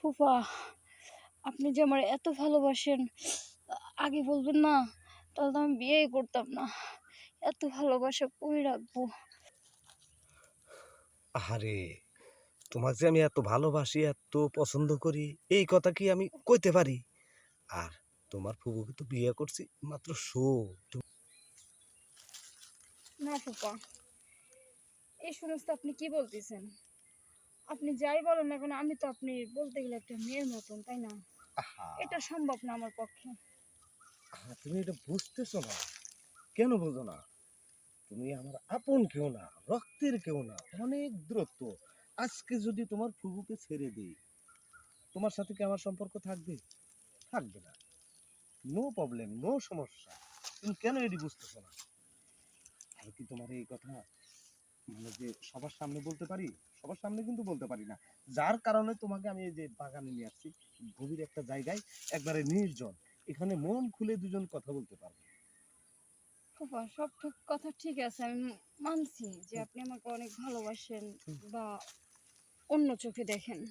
ফুফা আপনি যে আমার এত ভালোবাসেন আগে বলবেন না তাহলে তো আমি বিয়েই করতাম না। এত ভালোবাসা কই রাখব? আরে তোমাকে যে আমি এত ভালোবাসি এত পছন্দ করি এই কথা কি আমি কইতে পারি? আর তোমার ফুবুকে তো বিয়ে করছি মাত্র শো। না ফুপা এই সমস্ত আপনি কি বলতেছেন? আপনি যাই বলেন না কেন আমি তো আপনি বলতে গেলে একটা মেয়ের মতন তাই না? এটা সম্ভব না আমার পক্ষে। তুমি এটা বুঝতেছো না? কেন বোঝো না? তুমি আমার আপন কেউ না রক্তের কেউ না অনেক দূরত্ব। আজকে যদি তোমার ফুবুকে ছেড়ে দিই তোমার সাথে কি আমার সম্পর্ক থাকবে? থাকবে না। নো প্রবলেম নো সমস্যা। তুমি কেন এটি বুঝতেছো না? আর কি তোমার এই কথা? মানে যে সবার সামনে বলতে পারি সবার সামনে কিন্তু বলতে পারি না। যার কারণে তোমাকে আমি এই যে বাগানে নিয়ে আসছি গভীর একটা জায়গায় একবারে নির্জন। এখানে মন খুলে দুজন কথা বলতে পারবে। সব ঠিক- কথা ঠিক আছে আমি মানছি যে আপনি আমাকে অনেক ভালোবাসেন বা অন্য চোখে দেখেন।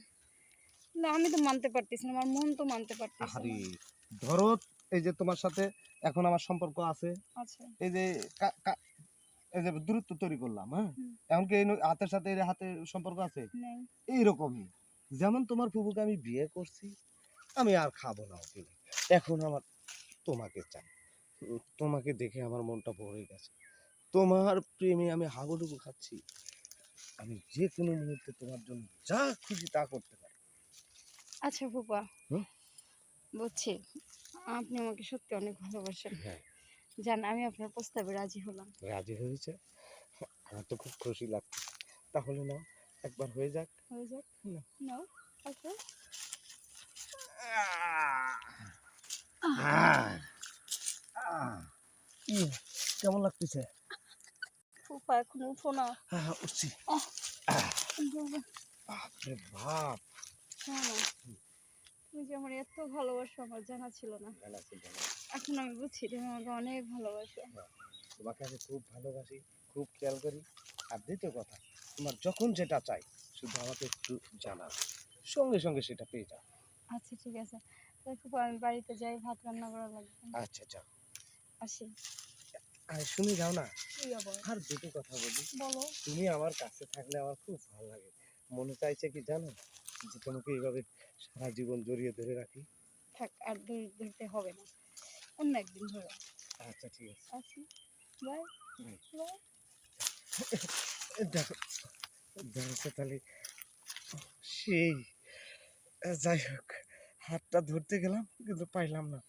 না আমি তো মানতে পারতেছি না আমার মন তো মানতে পারতেছে আরে ধরো এই যে তোমার সাথে এখন আমার সম্পর্ক আছে। আচ্ছা। এই যে এই যে দূরত্ব তৈরি করলাম হ্যাঁ? এমনকি এই হাতের সাথে এই হাতের সম্পর্ক আছে? এইরকমই। যেমন তোমার ফুপুকে আমি বিয়ে করছি আমি আর খাব না ওকে। এখন আমার তোমাকে চাই। তোমাকে দেখে আমার মনটা ভরে গেছে। তোমার প্রেমে আমি হাবুডুবু খাচ্ছি। আমি যে কোনো মুহূর্তে তোমার জন্য যা খুশি তা করতে পারি। আচ্ছা ফুপা? বুঝছি। আপনি আমাকে সত্যি অনেক ভালোবাসেন। হ্যাঁ। জান আমি আপনার প্রস্তাবে রাজি হলাম। রাজি হয়েছে? আমার তো খুব খুশি লাগছে। তাহলে না একবার হয়ে যাক। হয়ে যাক। না। নাও আচ্ছা কেমন লাগতেছে? এখন উঠো না। হ্যাঁ উঠছি। বাপরে বাপ। হ্যাঁ তুমি যে আমার এত ভালোবাসো আমার জানা ছিল না। জানা ছিল না। এখন আমি বুঝছি তুমি আমাকে অনেক ভালোবাসো। তোমাকে আমি খুব ভালোবাসি খুব খেয়াল করি। আর দ্বিতীয় কথা তোমার যখন যেটা চাই শুধু আমাকে একটু জানাও। সঙ্গে সঙ্গে সেটা পেয়ে যাও। আচ্ছা ঠিক আছে। তাই ফুপা আমি বাড়িতে যাই ভাত রান্না করা লাগবে। আচ্ছা যাও। আসি। আর শুনে যাও না। আর দুটো কথা বলি। বলো। তুমি আমার কাছে থাকলে আমার খুব ভালো লাগে। মনে চাইছে কি জানো? যে তোমাকে এইভাবে সারা জীবন জড়িয়ে ধরে রাখি। থাক আর ধরে- ধরতে হবে না। অন্য একদিন ধরো। আচ্ছা ঠিক আছে। আসি। বাই। বাই। দেখো দেখো তাহলে সেই যাই হোক হাতটা ধরতে গেলাম কিন্তু পাইলাম না।